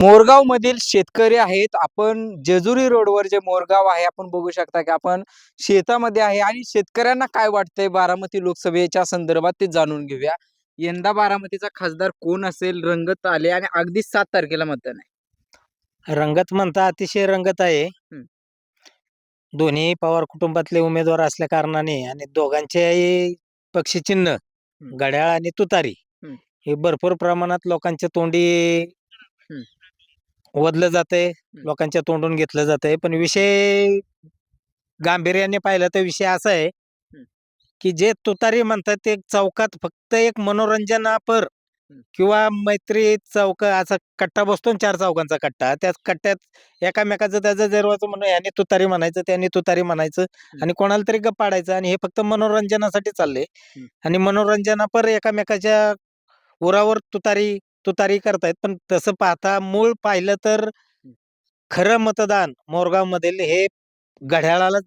मोरगाव मधील शेतकरी आहेत. आपण जेजुरी रोडवर जे मोरगाव आहे आपण बघू शकता की आपण शेतामध्ये आहे आणि शेतकऱ्यांना काय वाटतंय बारामती लोकसभेच्या संदर्भात ते जाणून घेऊया. यंदा बारामतीचा खासदार कोण असेल? रंगत आले आणि अगदी सात तारखेला मतदान आहे. रंगत म्हणता अतिशय रंगत आहे. दोन्ही पवार कुटुंबातले उमेदवार असल्या कारणाने आणि दोघांचेही पक्षचिन्ह घड्याळ आणि तुतारी. हे भरपूर प्रमाणात लोकांच्या तोंडी ओढलं जातंय लोकांच्या तोंडून घेतलं जातंय. पण विषय गांभीर्याने पाहिलं तर विषय असा आहे की जे तुतारी म्हणतात ते चौकात फक्त एक मनोरंजनापर. किंवा मैत्री चौक असा कट्टा बसतो चार चौकांचा कट्टा. त्या कट्ट्यात एकामेकाचं त्याचं जरवाचं म्हणून याने तुतारी म्हणायचं त्याने तुतारी म्हणायचं आणि कोणाला तरी गप पाडायचं आणि हे फक्त मनोरंजनासाठी चाललंय. हम्म. आणि मनोरंजनापर एकामेकाच्या उरावर तुतारी तुतारी करतायत. पण तसं पाहता मूळ पाहिलं तर खरं मतदान मोरगाव मधील हे घड्याळाला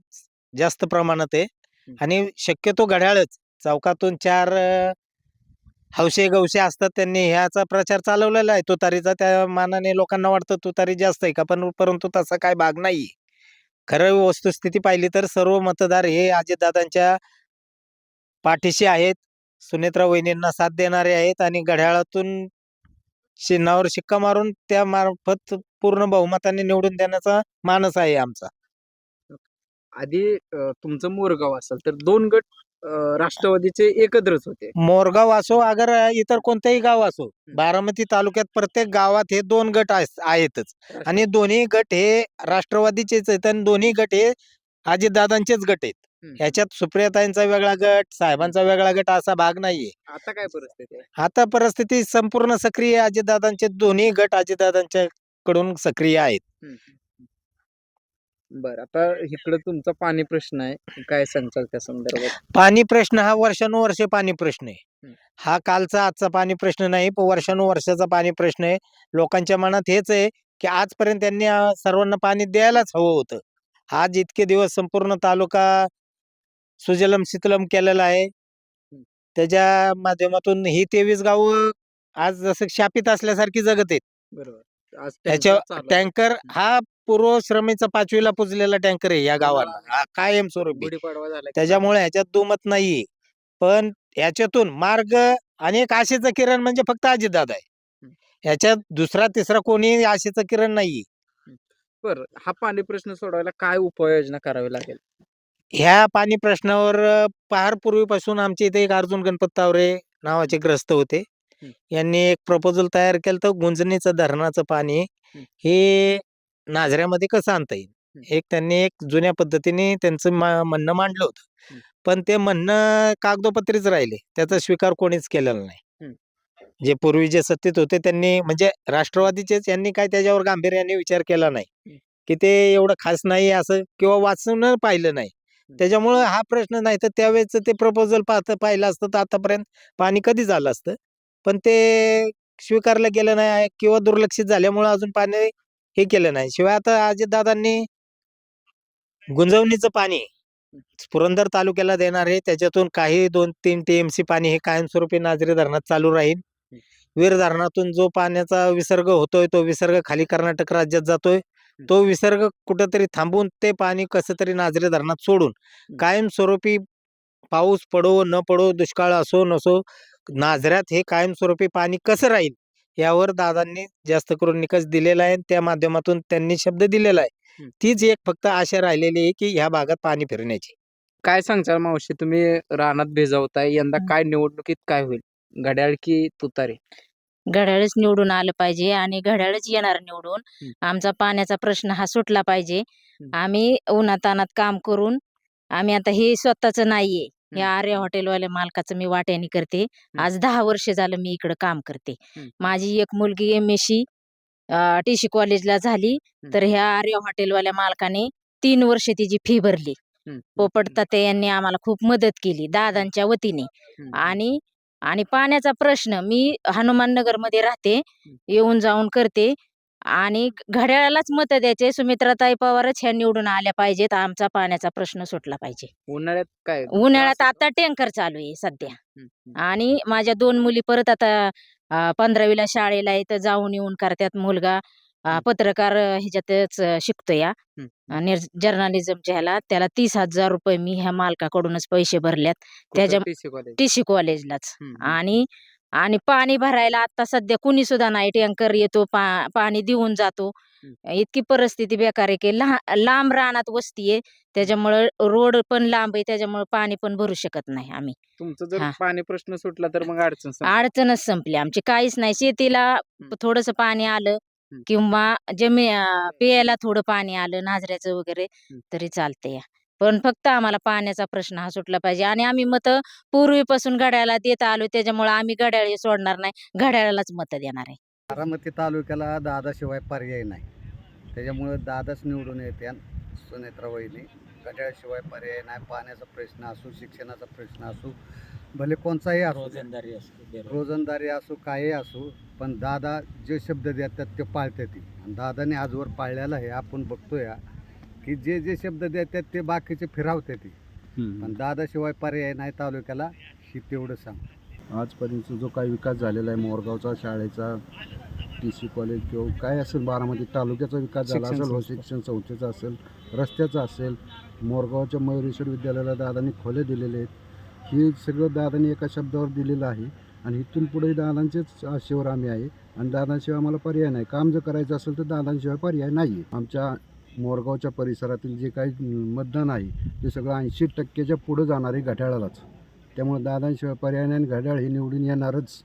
जास्त प्रमाणात आहे. आणि शक्यतो घड्याळच. चौकातून चार हौशे गवशे असतात त्यांनी ह्याचा प्रचार चालवलेला आहे. तुतारीचा त्या मानाने लोकांना वाटतं तुतारी जास्त आहे का? पण परंतु तसा काय भाग नाही खरं वस्तुस्थिती पाहिली तर सर्व मतदार हे अजितदादांच्या पाठीशी आहेत. सुनेत्रा वहिनींना साथ देणारे आहेत आणि घड्याळातून चिन्हावर शिक्का मारून त्या मार्फत पूर्ण बहुमताने निवडून देण्याचा मानस आहे आमचा. आधी अं, तुमचं मोरगाव असेल तर दोन गट अं, राष्ट्रवादीचे एकत्रच होते. मोरगाव असो अगर इतर कोणतेही गाव असो बारामती तालुक्यात प्रत्येक गावात हे दोन गट आहेस- आहेतच. आणि दोन्ही गट हे राष्ट्रवादीचेच आहेत आणि दोन्ही गट हे अजितदादांचेच गट आहेत. ह्याच्यात सुप्रियाताईंचा वेगळा गट साहेबांचा वेगळा गट असा भाग नाहीये. आता काय परिस्थिती आहे? आता परिस्थिती संपूर्ण सक्रिय. अजितदादांचे दोन्ही गट अजितदादांच्या कडून सक्रिय आहेत. बर आता इकडे तुमचा पाणी प्रश्न आहे. काय सांगचाल त्या संदर्भात? पाणी प्रश्न हा वर्षानुवर्ष पाणी प्रश्न आहे. हम्म. हा कालचा आजचा पाणी प्रश्न नाही पण वर्षानुवर्षाचा पाणी प्रश्न आहे. लोकांच्या मनात हेच आहे की आजपर्यंत त्यांनी अं, सर्वांना पाणी द्यायलाच हवं होतं. आज इतके दिवस संपूर्ण तालुका सुजलम शीतलम केलेला आहे. त्याच्या माध्यमातून ही तेवीस गावं आज जसं शापित असल्यासारखी जगत आहेत. बरोबर. आज त्याच्या टँकर चालू आहे. टँकर हा. पूर्व श्रमेचा पाचवीला पुजलेला टँकर आहे या गावाला. हा कायम स्वरूपी गुढीपाडवा झाला की त्याच्यामुळे ह्याच्यात दुमत नाहीये. पण ह्याच्यातून मार्ग आणि एक आशेचा किरण म्हणजे फक्त अजितदादा आहे. ह्याच्यात दुसरा तिसरा कोणी आशेचा किरण नाहीये. बर हा पाणी प्रश्न सोडवायला काय उपाययोजना करावी लागेल? ह्या पाणी प्रश्नावर अं, फार पूर्वीपासून आमच्या इथे एक अर्जुन गणपत तावरे नावाचे ग्रस्त होते हं. यांनी एक प्रपोजल तयार केलं तर गुंजणीचं धरणाचं पाणी हं. हे नाझऱ्यामध्ये कसं आणता येईल हं. एक त्यांनी एक जुन्या पद्धतीने त्यांचं मा- म्हणणं मांडलं होतं हं. पण ते म्हणणं कागदोपत्रीच राहिले त्याचा स्वीकार कोणीच केलेला नाही हं. जे पूर्वी जे सत्तेत होते त्यांनी म्हणजे राष्ट्रवादीचेच यांनी काय त्याच्यावर गांभीर्याने विचार केला नाही हं. की ते एवढं खास नाही असं किंवा वाचून पाहिलं नाही त्याच्यामुळं हा प्रश्न नाही तर त्यावेळेस ते प्रपोजल पाहतं पाहिलं असतं तर आतापर्यंत पाणी कधी झालं असतं? पण ते स्वीकारलं गेलं नाही किंवा दुर्लक्षित झाल्यामुळं अजून पाणी हे केलं नाही. शिवाय आता अजितदादांनी गुंजवणीचं पाणी पुरंदर तालुक्याला देणार आहे. त्याच्यातून काही दोन तीन टीएमसी पाणी हे कायमस्वरूपी नाझरी धरणात चालू राहील. वीर धरणातून जो पाण्याचा विसर्ग होतोय तो विसर्ग खाली कर्नाटक राज्यात जातोय. तो विसर्ग कुठंतरी थांबून ते पाणी कसं तरी नाझरे धरणात सोडून कायमस्वरूपी पाऊस पडो न पडो दुष्काळ असो नसो नाझऱ्यात हे कायमस्वरूपी पाणी कसं राहील यावर दादांनी जास्त करून निकष दिलेला आहे. त्या माध्यमातून त्यांनी शब्द दिलेला आहे. तीच एक फक्त आशा राहिलेली आहे की ह्या भागात पाणी फिरण्याची. काय सांगचाल मावशी? तुम्ही रानात भिजवताय. यंदा काय निवडणुकीत काय होईल? घड्याळ की तुतारी? घड्याळच निवडून आलं पाहिजे आणि घड्याळच येणार निवडून. आमचा पाण्याचा प्रश्न हा सुटला पाहिजे. आम्ही उन्हातानात काम करून आम्ही आता हे स्वतःच नाहीये हं. या आर्या हॉटेलवाल्या मालकाचं मी वाट्याने करते आज दहा वर्ष झालं मी इकडं काम करते. माझी एक मुलगी M S C T C कॉलेजला झाली. तर ह्या आर्या हॉटेलवाल्या मालकाने तीन वर्ष तिची फी भरली. पोपट तात्या यांनी आम्हाला खूप मदत केली दादांच्या वतीने. आणि आणि पाण्याचा प्रश्न मी हनुमाननगरमध्ये राहते येऊन जाऊन करते आणि घड्याळालाच मत द्यायचे सुमित्राताई पवारच ह्या निवडून आल्या पाहिजेत आमचा पाण्याचा प्रश्न सुटला पाहिजे उन्हाळ्यात काय उन्हाळ्यात? आता टँकर चालू आहे सध्या. आणि माझ्या दोन मुली परत आता पंधरावीला शाळेला आहे तर जाऊन येऊन करतात मुलगा पत्रकार ह्याच्यातच शिकतो या. जर्नालिझमच्या ह्याला त्याला तीस हजार रुपये मी ह्या मालकाकडूनच पैसे भरल्यात. त्याच्या टीसी कॉलेजलाच. आणि आणि पाणी भरायला आता सध्या कुणी सुद्धा नाही. टँकर येतो पा पाणी देऊन जातो. इतकी परिस्थिती बेकार आहे की लांब रानात वस्ती आहे. त्याच्यामुळं रोड पण लांब आहे त्याच्यामुळे पाणी पण भरू शकत नाही आम्ही. तुमचं जर. पाणी प्रश्न सुटला तर मग अडचण. अडचणच संपली. आमची काहीच नाही. शेतीला थोडस पाणी आलं किंवा जमी अं, प्यायला थोडं पाणी आलं नाजऱ्याचं वगैरे तरी चालते पण फक्त आम्हाला पाण्याचा प्रश्न हा सुटला पाहिजे आणि आम्ही मत पूर्वीपासून घड्याला देत आलो त्याच्यामुळे आम्ही घड्याळ सोडणार नाही घड्याळालाच मत देणार आहे. बारामती तालुक्याला दादाशिवाय पर्याय नाही. त्याच्यामुळं दादाच निवडून येते सुनेत्रा वहिनी. घड्याळशिवाय पर्याय नाही पाण्याचा प्रश्न असो शिक्षणाचा प्रश्न असो भले कोणताही असो रोजंदारी असो काही असो पण दादा जे शब्द देतात ते पाळतात ती. आणि दादाने आजवर पाळलेलं आहे आपण बघतोय की जे जे शब्द देतात ते बाकीचे फिरावते ती. पण दादाशिवाय पर्याय नाही तालुक्याला ही तेवढं सांग. आजपर्यंत जो काही विकास झालेला आहे मोरगावचा शाळेचा टी सी कॉलेज किंवा काय असेल बारामती तालुक्याचा विकास झाला असेल संस्था. शिक्षण संस्थेचा असेल रस्त्याचा असेल मोरगावच्या मयुरेश्वर विद्यालयाला दादांनी खोले दिलेले आहेत. हे सगळं दादांनी एका शब्दावर दिलेलं आहे आणि इथून पुढे दादांचेच आशेवर आम्ही आहे आणि दादांशिवाय आम्हाला पर्याय नाही. काम जर करायचं असेल तर दादांशिवाय पर्याय नाही आहे आमच्या मोरगावच्या परिसरातील जे काही मतदान आहे ते सगळं ऐंशी टक्क्याच्या पुढं जाणार आहे घड्याळालाच. त्यामुळे दादांशिवाय पर्याय नाही आणि घड्याळ हे निवडून येणारच.